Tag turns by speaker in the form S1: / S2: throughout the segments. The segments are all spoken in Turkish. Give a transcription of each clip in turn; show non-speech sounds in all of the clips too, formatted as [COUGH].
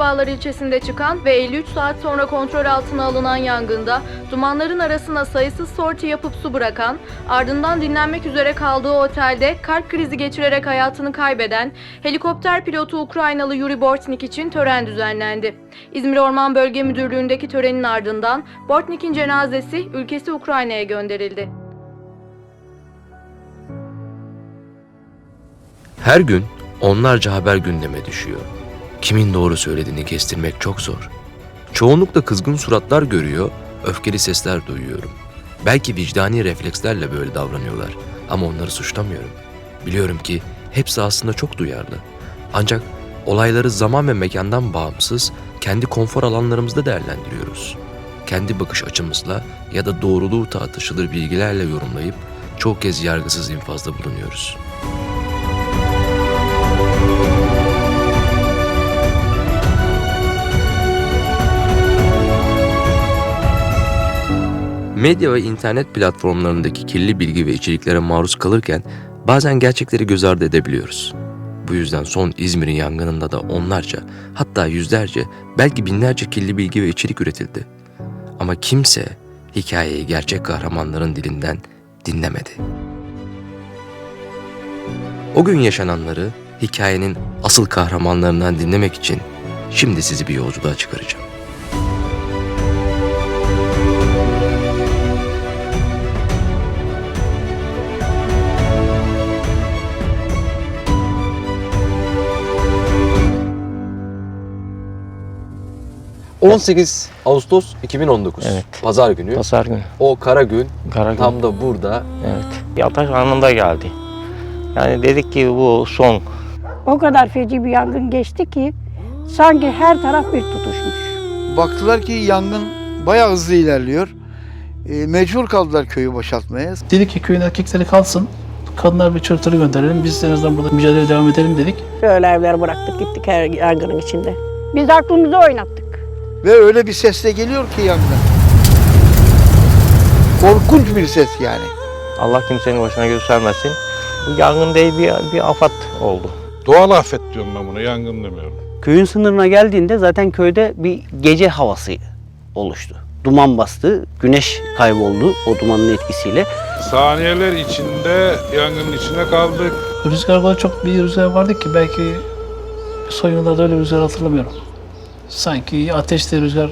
S1: Karabağlar ilçesinde çıkan ve 53 saat sonra kontrol altına alınan yangında dumanların arasına sayısız sorti yapıp su bırakan, ardından dinlenmek üzere kaldığı otelde kalp krizi geçirerek hayatını kaybeden helikopter pilotu Ukraynalı Yuri Bortnik için tören düzenlendi. İzmir Orman Bölge Müdürlüğü'ndeki törenin ardından Bortnik'in cenazesi ülkesi Ukrayna'ya gönderildi.
S2: Her gün onlarca haber gündeme düşüyor. Kimin doğru söylediğini kestirmek çok zor. Çoğunlukla kızgın suratlar görüyor, öfkeli sesler duyuyorum. Belki vicdani reflekslerle böyle davranıyorlar ama onları suçlamıyorum. Biliyorum ki hepsi aslında çok duyarlı. Ancak olayları zaman ve mekandan bağımsız kendi konfor alanlarımızda değerlendiriyoruz. Kendi bakış açımızla ya da doğruluğu tartışılır bilgilerle yorumlayıp çok kez yargısız infazda bulunuyoruz. Medya ve internet platformlarındaki kirli bilgi ve içeriklere maruz kalırken bazen gerçekleri göz ardı edebiliyoruz. Bu yüzden son İzmir'in yangınında da onlarca, hatta yüzlerce, belki binlerce kirli bilgi ve içerik üretildi. Ama kimse hikayeyi gerçek kahramanların dilinden dinlemedi. O gün yaşananları hikayenin asıl kahramanlarından dinlemek için şimdi sizi bir yolculuğa çıkaracağım. 18 Ağustos 2019.
S3: Evet.
S2: Pazar günü.
S3: Pazar günü.
S2: O kara gün
S3: Kara gün.
S2: tam da burada.
S3: Evet. Bir ateş anında geldi. Yani dedik ki bu son.
S4: O kadar feci bir yangın geçti ki sanki her taraf bir tutuşmuş.
S5: Baktılar ki yangın bayağı hızlı ilerliyor. E, mecbur kaldılar köyü boşaltmaya.
S6: Dedik ki köyün erkekleri kalsın. Kadınlar ve çocukları gönderelim. Biz en azından burada mücadele devam edelim dedik.
S7: Böyle evler bıraktık gittik her yangının içinde.
S4: Biz aklımızı oynattık.
S5: Ve öyle bir sesle geliyor ki yangın. Korkunç bir ses yani.
S3: Allah kimsenin başına göstermesin. Bu yangın değil bir, bir afet oldu.
S8: Doğal afet diyorum ben buna, yangın demiyorum.
S9: Köyün sınırına geldiğinde zaten köyde bir gece havası oluştu. Duman bastı, güneş kayboldu o dumanın etkisiyle.
S8: Saniyeler içinde yangının içine kaldık.
S6: Rüzgar kadar çok bir rüzgar vardı ki belki son yıllarda öyle rüzgar hatırlamıyorum. Sanki ateşle rüzgar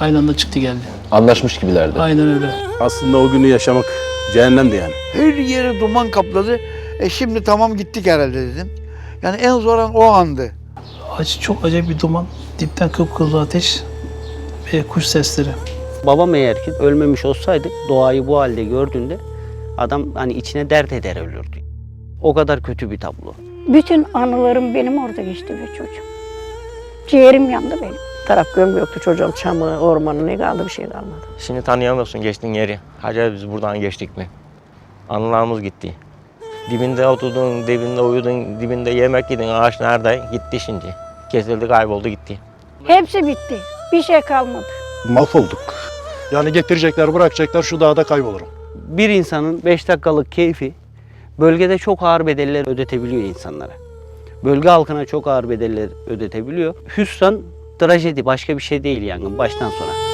S6: aynı anda çıktı geldi.
S2: Anlaşmış gibilerdi.
S6: Aynen öyle.
S10: Aslında o günü yaşamak cehennemdi yani.
S5: Her yeri duman kapladı. E şimdi tamam gittik herhalde dedim. Yani en zor an o andı.
S6: Acı çok acayip bir duman. Dipten kıpkırmızı ateş ve kuş sesleri.
S9: Babam eğer ki ölmemiş olsaydı doğayı bu halde gördüğünde adam hani içine dert eder ölürdü. O kadar kötü bir tablo.
S4: Bütün anılarım benim orada geçti be çocuğum. Ciğerim yandı benim.
S7: Taraf gömü yoktu çocuğum çamı, ormanı ne kaldı bir şey kalmadı.
S3: Şimdi tanıyamıyorsun geçtiğin yeri. Acaba biz buradan geçtik mi? Anılarımız gitti. Dibinde oturdun, dibinde uyudun, dibinde yemek yedin. Ağaç nerede? Gitti şimdi. Kesildi, kayboldu, gitti.
S4: Hepsi bitti. Bir şey kalmadı.
S10: Mahvolduk. Yani getirecekler, bırakacaklar şu dağda kaybolurum.
S9: Bir insanın 5 dakikalık keyfi bölgede çok ağır bedeller ödetebiliyor insanlara. Bölge halkına çok ağır bedeller ödetebiliyor. Hüsran trajedi başka bir şey değil yangın baştan sona.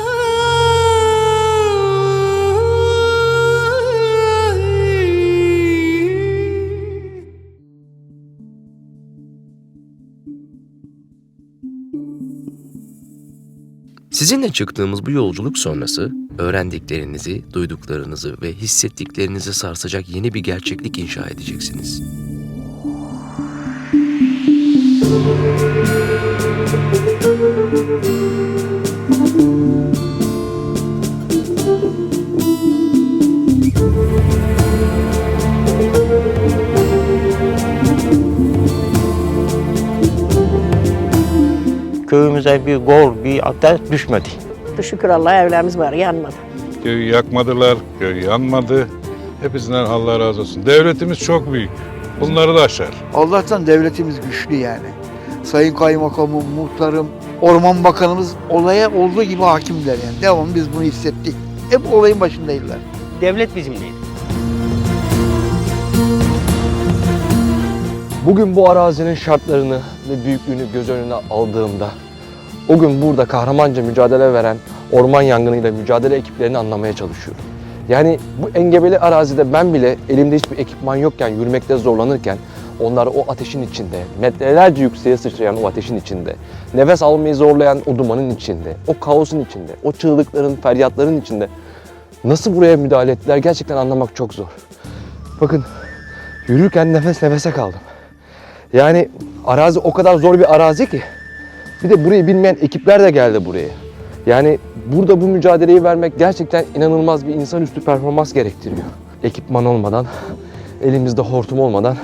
S2: Sizinle çıktığımız bu yolculuk sonrası öğrendiklerinizi, duyduklarınızı ve hissettiklerinizi sarsacak yeni bir gerçeklik inşa edeceksiniz.
S3: Köyümüze bir gol, bir ateş düşmedi.
S7: Şükür Allah'a evlerimiz var yanmadı.
S8: Köyü yakmadılar, köy yanmadı. Hepsinden Allah razı olsun. Devletimiz çok büyük. Bunları da aşar.
S5: Allah'tan devletimiz güçlü yani. Sayın Kaymakamım, muhtarım, Orman Bakanımız olaya olduğu gibi hakimler yani. Devam biz bunu hissettik. Hep olayın başındaydılar.
S9: Devlet bizimleydi.
S2: Bugün bu arazinin şartlarını ve büyüklüğünü göz önüne aldığımda
S11: o gün burada kahramanca mücadele veren orman yangınıyla mücadele ekiplerini anlamaya çalışıyorum. Yani bu engebeli arazide ben bile elimde hiçbir ekipman yokken yürümekte zorlanırken onlar o ateşin içinde, metrelerce yükseğe sıçrayan o ateşin içinde, nefes almayı zorlayan o dumanın içinde, o kaosun içinde, o çığlıkların, feryatların içinde nasıl buraya müdahale ettiler gerçekten anlamak çok zor. Bakın yürürken nefes nefese kaldım. Yani arazi o kadar zor bir arazi ki. Bir de burayı bilmeyen ekipler de geldi buraya. Yani burada bu mücadeleyi vermek gerçekten inanılmaz bir insanüstü performans gerektiriyor. Ekipman olmadan, elimizde hortum olmadan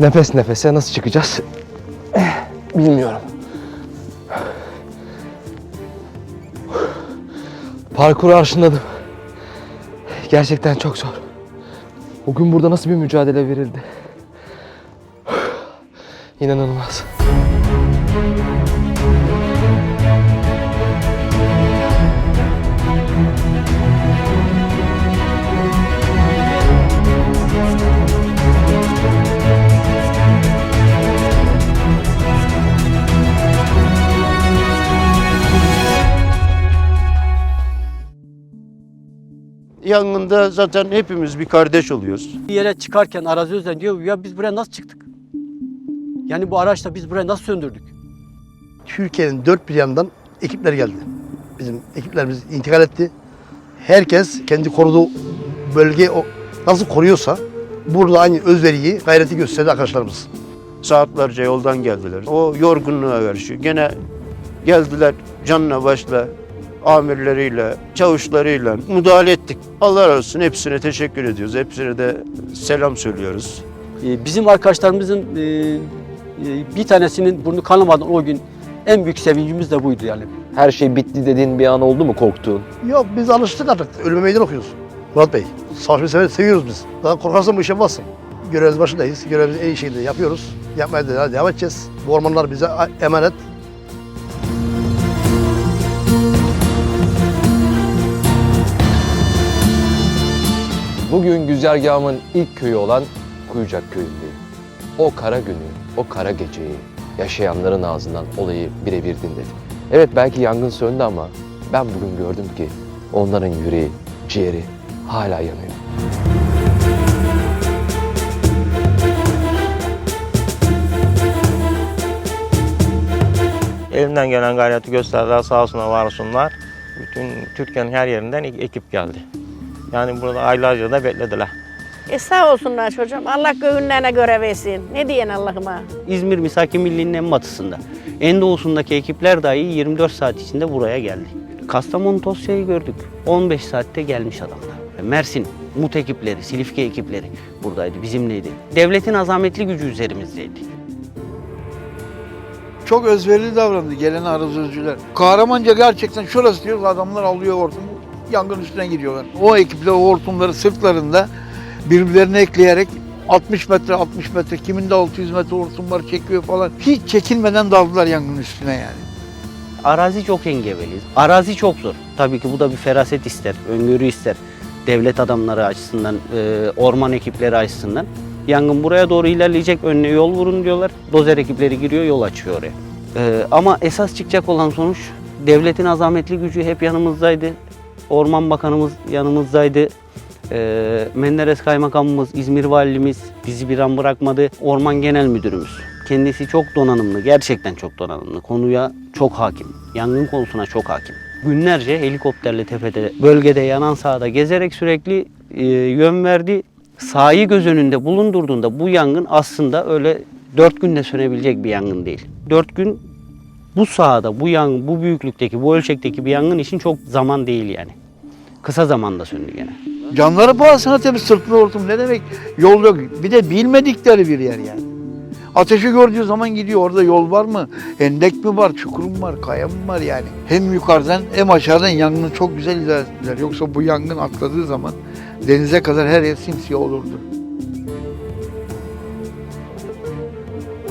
S11: nefes nefese nasıl çıkacağız? Eh, Bilmiyorum. Parkuru aşınladım. Gerçekten çok zor. O gün burada nasıl bir mücadele verildi? İnanılmaz.
S12: Yangında zaten hepimiz bir kardeş oluyoruz.
S9: Bir yere çıkarken arazi özden diyor ya biz buraya nasıl çıktık? Yani bu araçla biz buraya nasıl söndürdük?
S10: Türkiye'nin dört bir yanından ekipler geldi. Bizim ekiplerimiz intikal etti. Herkes kendi koruduğu bölge o nasıl koruyorsa burada aynı özveriyi, gayreti gösterdi arkadaşlarımız.
S12: Saatlerce yoldan geldiler. O yorgunluğa karşı gene geldiler canla başla amirleriyle, çavuşlarıyla müdahale ettik. Allah razı olsun hepsine teşekkür ediyoruz. Hepsine de selam söylüyoruz.
S9: Ee, Bizim arkadaşlarımızın e, e, bir tanesinin burnu kanamadan o gün en büyük sevincimiz de buydu yani.
S11: Her şey bitti dediğin bir an oldu mu korktuğun?
S10: Yok biz alıştık artık. Ölüme meydan okuyoruz. Murat Bey, savaşmayı sever, seviyoruz biz. Daha korkarsan bu işe yapmazsın. Görevimiz başındayız. Görevimizi en iyi şekilde yapıyoruz. Yapmaya da devam edeceğiz. Bu ormanlar bize emanet.
S11: Bugün güzergahımın ilk köyü olan Kuyucak köyündeyim. O kara günü, o kara geceyi yaşayanların ağzından olayı birebir dinledim. Evet belki yangın söndü ama ben bugün gördüm ki onların yüreği, ciğeri hala yanıyor.
S3: Elimden gelen gayreti gösterdiler sağ olsunlar var olsunlar. Bütün Türkiye'nin her yerinden ek- ekip geldi. Yani burada aylarca da beklediler.
S7: E sağ olsunlar çocuğum. Allah göğünlerine göre versin. Ne diyen Allah'ıma?
S9: İzmir Misaki Milli'nin en batısında. En doğusundaki ekipler dahi 24 saat içinde buraya geldi. Kastamonu Tosya'yı gördük. 15 saatte gelmiş adamlar. Mersin, Mut ekipleri, Silifke ekipleri buradaydı, bizimleydi. Devletin azametli gücü üzerimizdeydi.
S5: Çok özverili davrandı gelen arazözcüler. Kahramanca gerçekten şurası diyoruz adamlar alıyor hortumu yangın üstüne gidiyorlar. O ekiple o hortumları sırtlarında birbirlerine ekleyerek 60 metre 60 metre kiminde 600 metre hortumlar çekiyor falan. Hiç çekinmeden daldılar yangın üstüne yani.
S9: Arazi çok engebeli. Arazi çok zor. Tabii ki bu da bir feraset ister, öngörü ister. Devlet adamları açısından, e, orman ekipleri açısından. Yangın buraya doğru ilerleyecek, önüne yol vurun diyorlar. Dozer ekipleri giriyor, yol açıyor oraya. E, ama esas çıkacak olan sonuç, devletin azametli gücü hep yanımızdaydı. Orman Bakanımız yanımızdaydı. E, Menderes Kaymakamımız, İzmir Valimiz bizi bir an bırakmadı. Orman Genel Müdürümüz. Kendisi çok donanımlı, gerçekten çok donanımlı. Konuya çok hakim. Yangın konusuna çok hakim. Günlerce helikopterle tepede, bölgede yanan sahada gezerek sürekli e, yön verdi. Sahayı göz önünde bulundurduğunda bu yangın aslında öyle dört günde sönebilecek bir yangın değil. Dört gün bu sahada, bu yangın, bu büyüklükteki, bu ölçekteki bir yangın için çok zaman değil yani. Kısa zamanda söndü gene.
S5: Canları pahasına tabii sırtlı hortum ne demek yol yok. Bir de bilmedikleri bir yer yani. Ateşi gördüğü zaman gidiyor orada yol var mı? Endek mi var, çukur mu var, kaya mı var yani? Hem yukarıdan hem aşağıdan yangını çok güzel izah ettiler. Yoksa bu yangın atladığı zaman denize kadar her yer simsiyah olurdu.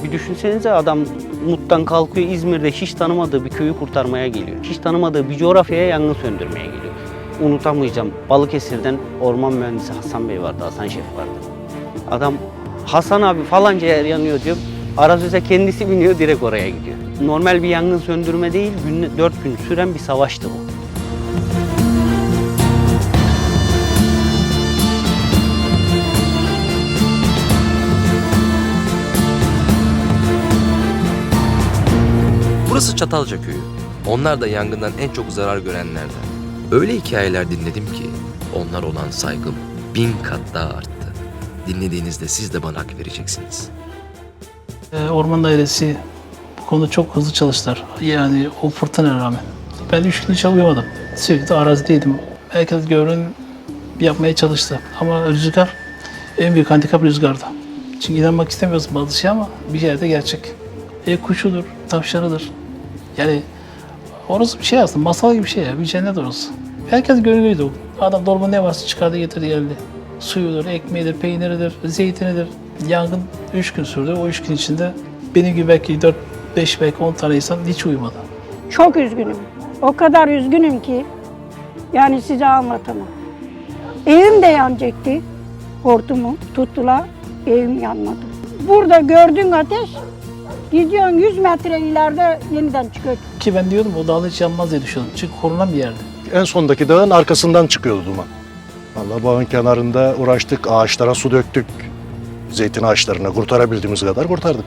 S9: Bir düşünsenize adam Mut'tan kalkıyor İzmir'de hiç tanımadığı bir köyü kurtarmaya geliyor. Hiç tanımadığı bir coğrafyaya yangın söndürmeye geliyor. Unutamayacağım Balıkesir'den orman mühendisi Hasan Bey vardı, Hasan Şef vardı. Adam Hasan abi falanca yer yanıyor diyor. Arazöze kendisi biniyor direkt oraya gidiyor. normal bir yangın söndürme değil, gün, 4 gün süren bir savaştı bu.
S2: Burası Çatalca köyü. Onlar da yangından en çok zarar görenlerden. Öyle hikayeler dinledim ki onlar olan saygım bin kat daha arttı. Dinlediğinizde siz de bana hak vereceksiniz.
S6: Ee, Orman dairesi bu konuda çok hızlı çalıştılar. Yani o fırtınaya rağmen. Ben üç gün uyumadım. Sürekli arazideydim. Herkes görün yapmaya çalıştı. Ama rüzgar en büyük handikap rüzgardı. Çünkü inanmak istemiyorsun bazı şey ama bir yerde gerçek. E kuşudur, tavşanıdır. Yani orası bir şey aslında masal gibi bir şey ya. Bir cennet orası. Herkes gönüllüydü. Adam dolabında ne varsa çıkardı getirdi geldi. Suyudur, ekmeğidir, peyniridir, zeytinidir. Yangın 3 gün sürdü. O 3 gün içinde benim gibi belki 4, 5, belki 10 tane insan hiç uyumadı.
S4: Çok üzgünüm. O kadar üzgünüm ki yani size anlatamam. Evim de yanacaktı. Hortumu tuttular. Evim yanmadı. Burada gördüğün ateş gidiyorsun 100 metre ileride yeniden çıkıyor.
S6: Ki ben diyordum o dağda hiç yanmaz diye düşünüyordum. Çünkü korunan bir yerde.
S13: En sondaki dağın arkasından çıkıyordu duman. Vallahi bağın kenarında uğraştık, ağaçlara su döktük. Zeytin ağaçlarına kurtarabildiğimiz kadar kurtardık.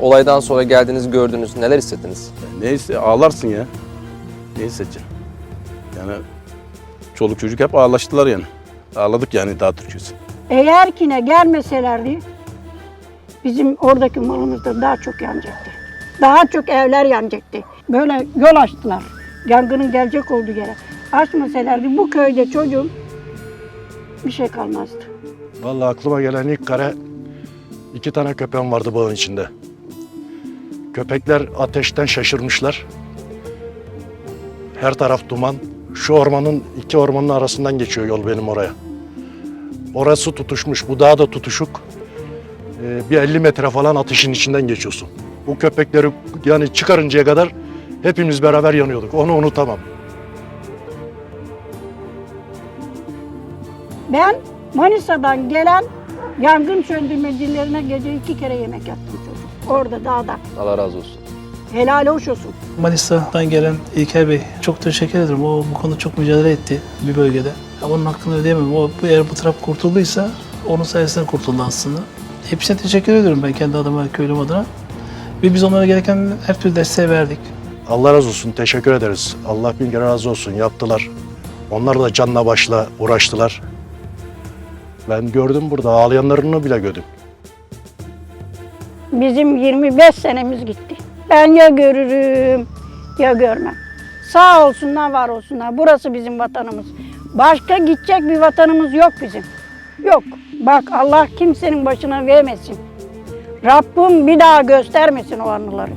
S11: Olaydan sonra geldiniz, gördünüz. Neler hissettiniz?
S12: Neyse ağlarsın ya. Ne hissedeceksin? Yani çoluk çocuk hep ağlaştılar yani. Ağladık yani daha Türkçesi.
S4: Eğer kine gelmeselerdi bizim oradaki malımız da daha çok yanacaktı. Daha çok evler yanacaktı. Böyle yol açtılar. Yangının gelecek olduğu yere. Açmasalardı bu köyde çocuğum bir şey kalmazdı.
S13: Vallahi aklıma gelen ilk kare iki tane köpeğim vardı bağın içinde. Köpekler ateşten şaşırmışlar. Her taraf duman. Şu ormanın iki ormanın arasından geçiyor yol benim oraya. Orası tutuşmuş, bu dağ da tutuşuk. Ee, bir 50 metre falan ateşin içinden geçiyorsun. Bu köpekleri yani çıkarıncaya kadar hepimiz beraber yanıyorduk. Onu unutamam.
S4: Ben Manisa'dan gelen yangın söndürmecilerine gece iki kere yemek yaptım çocuk. Orada dağda.
S11: Allah razı olsun.
S4: Helal hoş olsun.
S6: Manisa'dan gelen İlker Bey çok teşekkür ederim. O bu konuda çok mücadele etti bir bölgede. Ya onun hakkını ödeyemem. O eğer bu taraf kurtulduysa onun sayesinde kurtuldu aslında. Hepsine teşekkür ediyorum ben kendi adıma, köylüm adına. Ve biz onlara gereken her türlü desteği verdik.
S13: Allah razı olsun, teşekkür ederiz. Allah bin kere razı olsun, yaptılar. Onlar da canla başla uğraştılar. Ben gördüm burada, ağlayanlarını bile gördüm.
S4: Bizim 25 senemiz gitti. Ben ya görürüm ya görmem. Sağ olsunlar, var olsunlar. Burası bizim vatanımız. Başka gidecek bir vatanımız yok bizim. Yok. Bak Allah kimsenin başına vermesin. Rabbim bir daha göstermesin o anıları.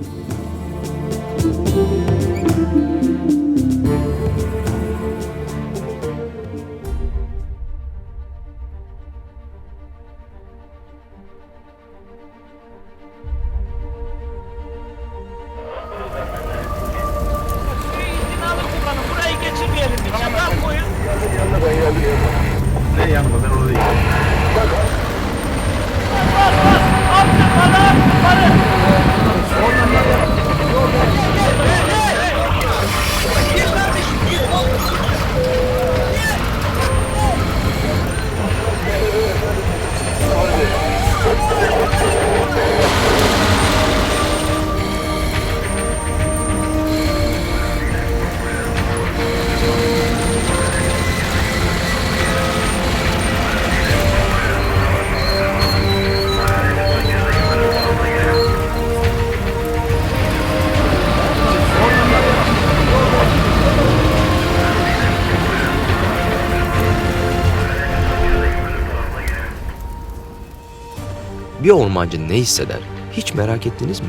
S2: Bir ormancı ne hisseder? Hiç merak ettiniz mi?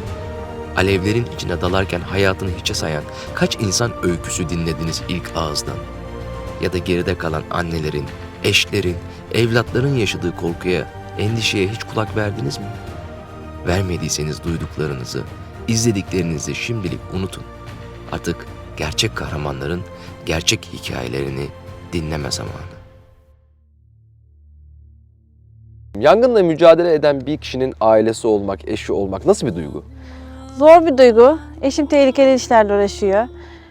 S2: Alevlerin içine dalarken hayatını hiçe sayan kaç insan öyküsü dinlediniz ilk ağızdan? Ya da geride kalan annelerin, eşlerin, evlatların yaşadığı korkuya, endişeye hiç kulak verdiniz mi? Vermediyseniz duyduklarınızı, izlediklerinizi şimdilik unutun. Artık gerçek kahramanların gerçek hikayelerini dinleme zamanı.
S11: Yangınla mücadele eden bir kişinin ailesi olmak, eşi olmak nasıl bir duygu?
S7: Zor bir duygu. Eşim tehlikeli işlerle uğraşıyor.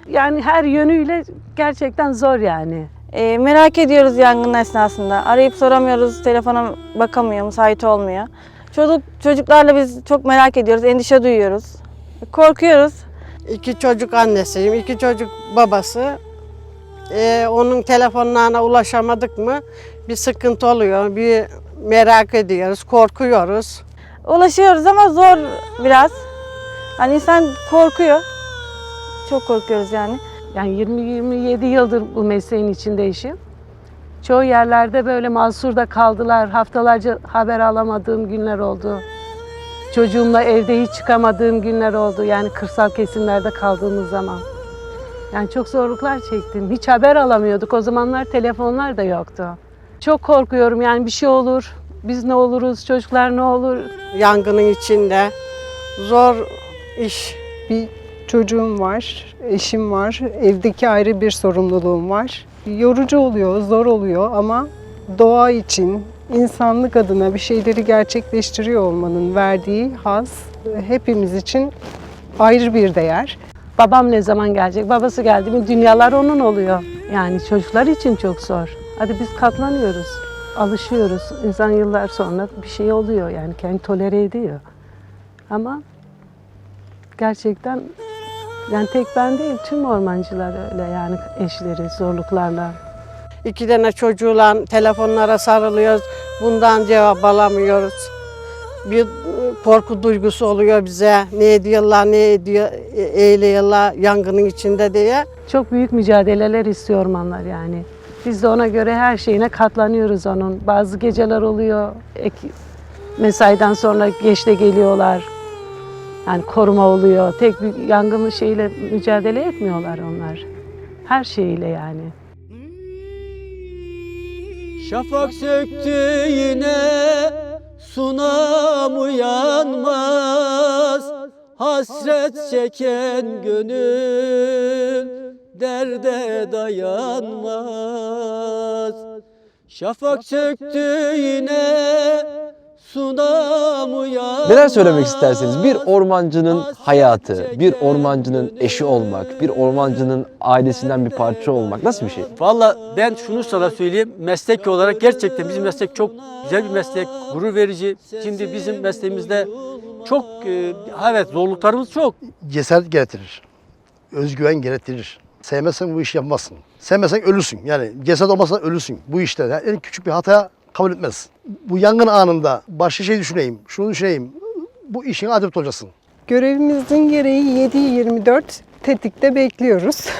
S14: Yani her yönüyle gerçekten zor yani.
S7: Ee, merak ediyoruz yangın esnasında. Arayıp soramıyoruz, telefona bakamıyor, müsait olmuyor. Çocuk çocuklarla biz çok merak ediyoruz, endişe duyuyoruz. Korkuyoruz.
S15: İki çocuk annesiyim, iki çocuk babası. Ee, onun telefonlarına ulaşamadık mı bir sıkıntı oluyor, bir merak ediyoruz, korkuyoruz.
S7: Ulaşıyoruz ama zor biraz. Hani insan korkuyor. Çok korkuyoruz yani.
S14: Yani 20-27 yıldır bu mesleğin içinde işim. Çoğu yerlerde böyle mahsur da kaldılar. Haftalarca haber alamadığım günler oldu. Çocuğumla evde hiç çıkamadığım günler oldu. Yani kırsal kesimlerde kaldığımız zaman. Yani çok zorluklar çektim. Hiç haber alamıyorduk. O zamanlar telefonlar da yoktu. Çok korkuyorum yani bir şey olur. Biz ne oluruz, çocuklar ne olur?
S15: Yangının içinde zor iş.
S16: Bir çocuğum var, eşim var, evdeki ayrı bir sorumluluğum var. Yorucu oluyor, zor oluyor ama doğa için, insanlık adına bir şeyleri gerçekleştiriyor olmanın verdiği haz hepimiz için ayrı bir değer.
S14: Babam ne zaman gelecek? Babası geldi mi dünyalar onun oluyor. Yani çocuklar için çok zor. Hadi biz katlanıyoruz, alışıyoruz. İnsan yıllar sonra bir şey oluyor yani kendi tolere ediyor. Ama gerçekten yani tek ben değil tüm ormancılar öyle yani eşleri zorluklarla.
S15: İki tane çocuğuyla telefonlara sarılıyoruz, bundan cevap alamıyoruz. Bir korku duygusu oluyor bize. Ne ediyorlar, ne ediyor, e- eğliyorlar yangının içinde diye.
S14: Çok büyük mücadeleler istiyor ormanlar yani. Biz de ona göre her şeyine katlanıyoruz onun. Bazı geceler oluyor, ek, mesaiden sonra geçte geliyorlar. Yani koruma oluyor. Tek bir yangın şeyle mücadele etmiyorlar onlar. Her şeyiyle yani.
S9: Şafak söktü yine sunam uyanmaz Hasret çeken gönül derde dayanmaz Şafak söktü yine sunam uyanmaz
S11: Neler söylemek isterseniz bir ormancının hayatı, bir ormancının eşi olmak, bir ormancının ailesinden bir parça olmak nasıl bir şey?
S9: Valla ben şunu sana söyleyeyim. Meslek olarak gerçekten bizim meslek çok güzel bir meslek. Gurur verici. Şimdi bizim mesleğimizde çok e, evet zorluklarımız çok.
S10: Cesaret gerektirir. Özgüven gerektirir. Sevmezsen bu işi yapmazsın. Sevmezsen ölürsün. Yani cesaret olmazsa ölürsün bu işte. Yani en küçük bir hataya kabul etmez. Bu yangın anında başka şey düşüneyim, şunu düşüneyim. Bu işin adet olacaksın.
S16: Görevimizin gereği 7-24 tetikte bekliyoruz. [LAUGHS]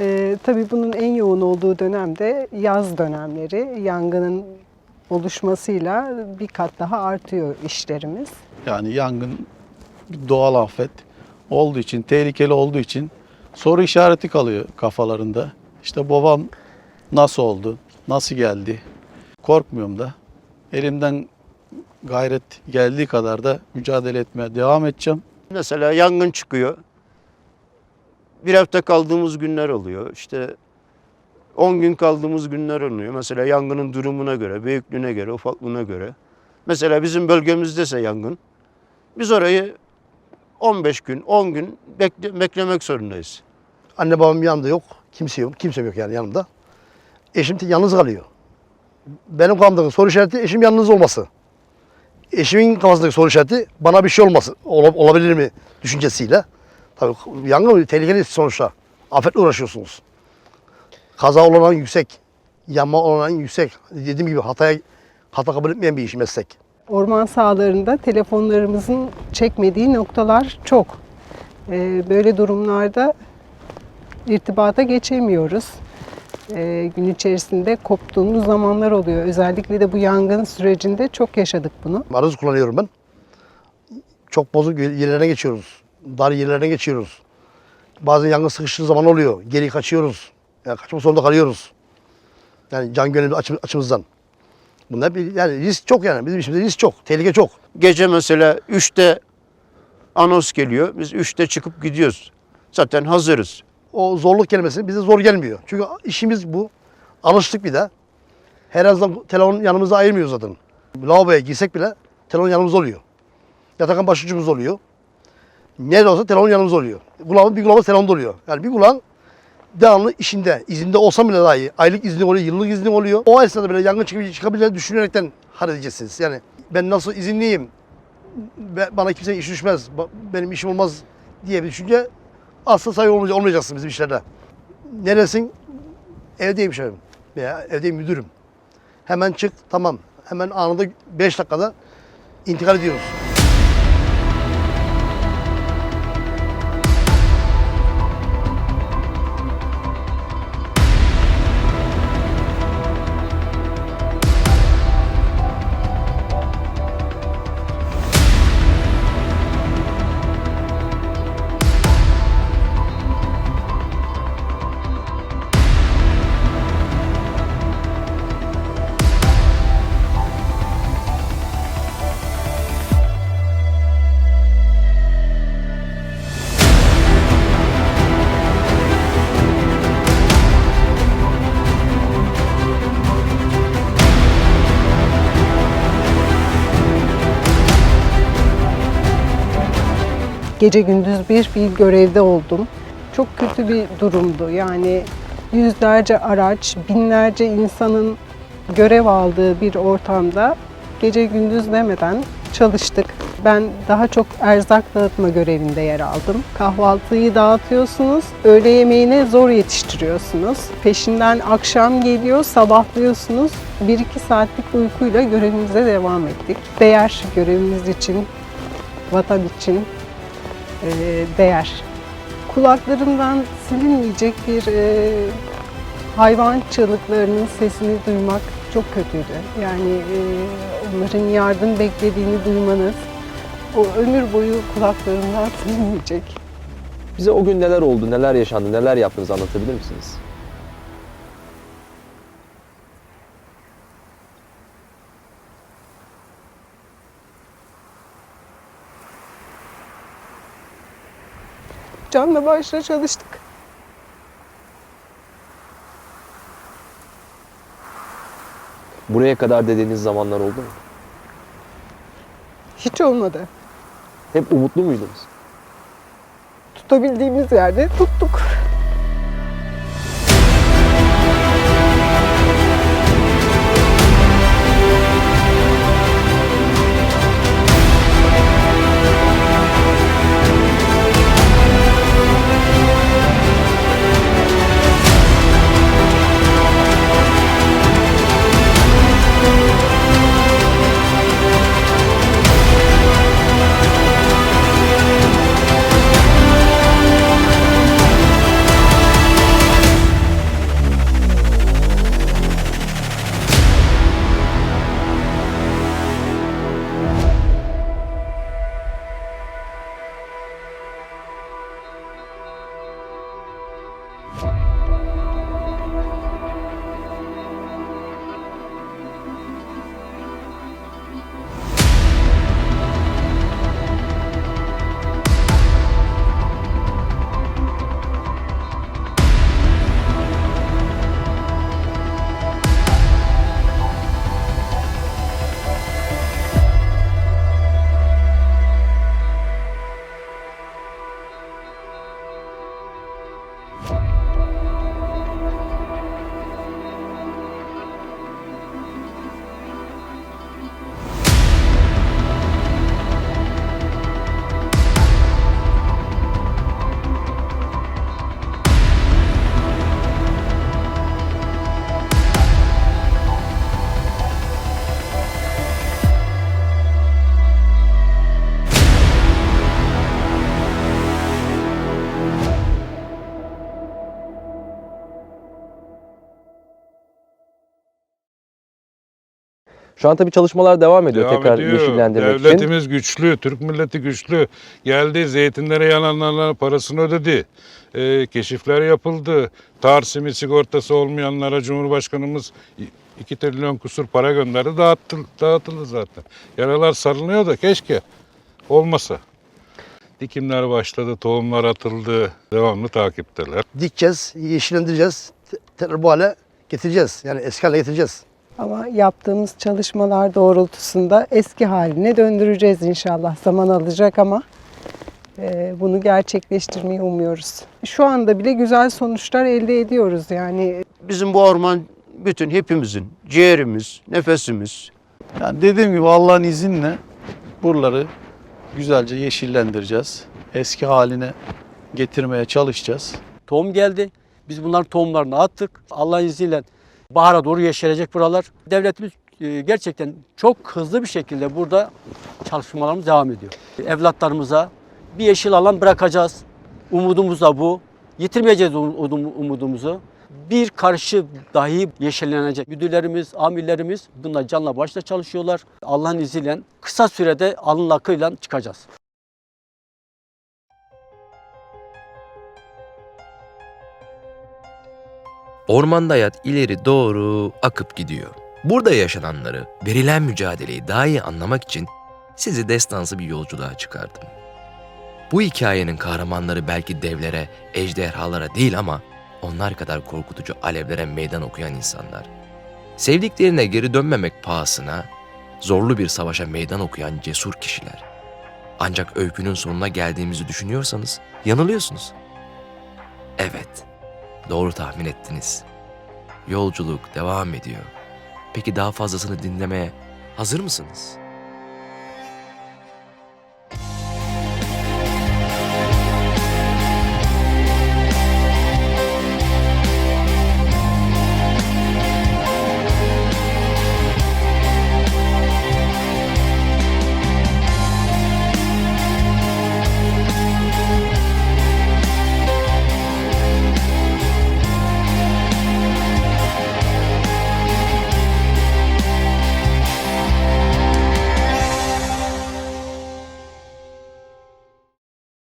S16: Ee, tabii bunun en yoğun olduğu dönemde yaz dönemleri. Yangının oluşmasıyla bir kat daha artıyor işlerimiz.
S12: Yani yangın bir doğal afet olduğu için, tehlikeli olduğu için soru işareti kalıyor kafalarında. İşte babam nasıl oldu, nasıl geldi? Korkmuyorum da. Elimden gayret geldiği kadar da mücadele etmeye devam edeceğim. Mesela yangın çıkıyor. Bir hafta kaldığımız günler oluyor. İşte 10 gün kaldığımız günler oluyor. Mesela yangının durumuna göre, büyüklüğüne göre, ufaklığına göre. Mesela bizim bölgemizdese yangın, biz orayı 15 gün, 10 gün bekle- beklemek zorundayız.
S10: Anne babam yanında yok. Kimse yok. Kimse yok yani yanımda. Eşim de yalnız kalıyor. Benim kafamdaki soru işareti eşim yalnız olması. Eşimin kafasındaki soru işareti bana bir şey olması. ola- olabilir mi düşüncesiyle. Tabii yangın tehlikeli sonuçta. Afetle uğraşıyorsunuz. Kaza olanan yüksek. Yanma olanan yüksek. Dediğim gibi hataya hata kabul etmeyen bir iş meslek.
S16: Orman sahalarında telefonlarımızın çekmediği noktalar çok. Ee, Böyle durumlarda irtibata geçemiyoruz. Ee, Gün içerisinde koptuğumuz zamanlar oluyor. Özellikle de bu yangın sürecinde çok yaşadık bunu.
S10: Arız kullanıyorum ben. Çok bozuk yerlerine geçiyoruz. Dar yerlerine geçiyoruz. Bazen yangın sıkıştığı zaman oluyor. Geri kaçıyoruz. Yani kaçma zorunda kalıyoruz. Yani can gönüllü açı- açımızdan. Bunlar bir, yani risk çok yani. Bizim işimizde risk çok. Tehlike çok.
S12: Gece mesela 3'te anons geliyor. Biz 3'te çıkıp gidiyoruz. Zaten hazırız.
S10: O zorluk kelimesi bize zor gelmiyor. Çünkü işimiz bu. Alıştık bir de. Her azından telefon yanımıza ayırmıyoruz zaten. Lavaboya girsek bile telefon yanımızda oluyor. Yatakhan başucumuz oluyor. Nerede olsa telefon yanımızda oluyor. Kulağımız bir kulağımız telefonda oluyor. Yani bir kulağın devamlı işinde, izinde olsam bile dahi aylık izni oluyor, yıllık izni oluyor. O esnada bile yangın çıkıp çıkabileceğini düşünerekten hareket. Yani ben nasıl izinliyim, bana kimsenin iş düşmez, benim işim olmaz diye bir düşünce asla sahibi olmay- olmayacaksın bizim işlerde. Neresin? Evdeyim şefim veya evdeyim müdürüm. Hemen çık, tamam. Hemen anında 5 dakikada intikal ediyoruz.
S16: Gece gündüz bir bir görevde oldum. Çok kötü bir durumdu. Yani yüzlerce araç, binlerce insanın görev aldığı bir ortamda gece gündüz demeden çalıştık. Ben daha çok erzak dağıtma görevinde yer aldım. Kahvaltıyı dağıtıyorsunuz, öğle yemeğine zor yetiştiriyorsunuz. Peşinden akşam geliyor, sabahlıyorsunuz. 1-2 saatlik uykuyla görevimize devam ettik. Değer görevimiz için, vatan için değer. Kulaklarımdan silinmeyecek bir e, hayvan çığlıklarının sesini duymak çok kötüydü. Yani e, onların yardım beklediğini duymanız o ömür boyu kulaklarımdan silinmeyecek.
S11: Bize o gün neler oldu, neler yaşandı, neler yaptınız anlatabilir misiniz?
S16: Canla başla çalıştık.
S11: Buraya kadar dediğiniz zamanlar oldu mu?
S16: Hiç olmadı.
S11: Hep umutlu muydunuz?
S16: Tutabildiğimiz yerde tuttuk.
S11: Şu an tabii çalışmalar devam ediyor
S8: Devam
S11: tekrar
S8: ediyor.
S11: yeşillendirmek için.
S8: Devletimiz güçlü, Türk milleti güçlü. Geldi zeytinlere yananlara parasını ödedi. Ee, keşifler yapıldı. Tarsimi sigortası olmayanlara Cumhurbaşkanımız 2 trilyon kusur para gönderdi. Dağıttı, dağıtıldı zaten. Yaralar sarılıyor da keşke olmasa. Dikimler başladı, tohumlar atıldı. Devamlı takipteler.
S10: Dikeceğiz, yeşillendireceğiz, te- tekrar bu hale getireceğiz. Yani eski hale getireceğiz.
S16: Ama yaptığımız çalışmalar doğrultusunda eski haline döndüreceğiz inşallah. Zaman alacak ama Ee, Bunu gerçekleştirmeyi umuyoruz. Şu anda bile güzel sonuçlar elde ediyoruz yani.
S12: Bizim bu orman bütün hepimizin ciğerimiz, nefesimiz.
S17: Yani dediğim gibi Allah'ın izniyle buraları güzelce yeşillendireceğiz. Eski haline getirmeye çalışacağız.
S18: Tohum geldi. Biz bunların tohumlarını attık. Allah'ın izniyle bahara doğru yeşerecek buralar. Devletimiz e, gerçekten çok hızlı bir şekilde burada çalışmalarımız devam ediyor. Evlatlarımıza bir yeşil alan bırakacağız. Umudumuz da bu. Yitirmeyeceğiz umudum- umudumuzu. Bir karşı dahi yeşillenecek. Müdürlerimiz, amirlerimiz bunlar canla başla çalışıyorlar. Allah'ın izniyle kısa sürede alın akıyla çıkacağız.
S2: Ormanda hayat ileri doğru akıp gidiyor. Burada yaşananları, verilen mücadeleyi daha iyi anlamak için sizi destansı bir yolculuğa çıkardım. Bu hikayenin kahramanları belki devlere, ejderhalara değil ama onlar kadar korkutucu alevlere meydan okuyan insanlar. Sevdiklerine geri dönmemek pahasına zorlu bir savaşa meydan okuyan cesur kişiler. Ancak öykünün sonuna geldiğimizi düşünüyorsanız yanılıyorsunuz. Evet, doğru tahmin ettiniz. Yolculuk devam ediyor. Peki daha fazlasını dinlemeye hazır mısınız?